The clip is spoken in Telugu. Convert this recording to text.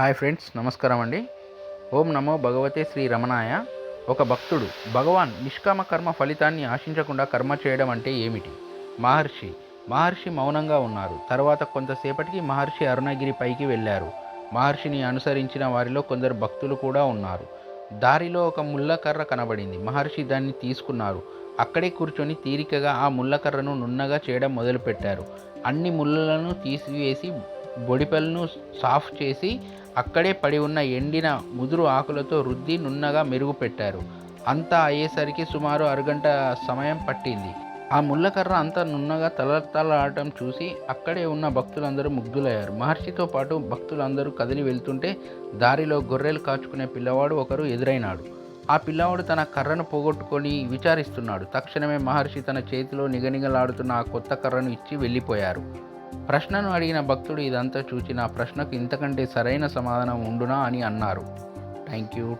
హాయ్ ఫ్రెండ్స్ నమస్కారం అండి. ఓం నమో భగవతే శ్రీ రమణాయ. ఒక భక్తుడు భగవాన్ నిష్కామ కర్మ ఫలితాన్ని ఆశించకుండా కర్మ చేయడం అంటే ఏమిటి? మహర్షి. మహర్షి మౌనంగా ఉన్నారు. తర్వాత కొంతసేపటికి మహర్షి అరుణగిరి పైకి వెళ్ళారు. మహర్షిని అనుసరించిన వారిలో కొందరు భక్తులు కూడా ఉన్నారు. దారిలో ఒక ముళ్ళకర్ర కనబడింది. మహర్షి దాన్ని తీసుకున్నారు. అక్కడే కూర్చొని తీరికగా ఆ ముళ్ళకర్రను నున్నగా చేయడం మొదలుపెట్టారు. అన్ని ముళ్ళలను తీసివేసి బొడిపెలను సాఫ్ చేసి అక్కడే పడి ఉన్న ఎండిన ముదురు ఆకులతో రుద్ది నున్నగా మెరుగుపెట్టారు. అంతా అయ్యేసరికి సుమారు అరగంట సమయం పట్టింది. ఆ ముళ్ళకర్ర అంతా నున్నగా తలతలాడటం చూసి అక్కడే ఉన్న భక్తులందరూ ముగ్ధులయ్యారు. మహర్షితో పాటు భక్తులందరూ కదిలి వెళ్తుంటే దారిలో గొర్రెలు కాచుకునే పిల్లవాడు ఒకరు ఎదురైనాడు. ఆ పిల్లవాడు తన కర్రను పోగొట్టుకొని విచారిస్తున్నాడు. తక్షణమే మహర్షి తన చేతిలో నిగనిగలాడుతున్న ఆ కొత్త కర్రను ఇచ్చి వెళ్ళిపోయారు. ప్రశ్నను అడిగిన భక్తుడు ఇదంతా చూచి నా ప్రశ్నకు ఇంతకంటే సరైన సమాధానం ఉండునా అని అన్నారు. Thank you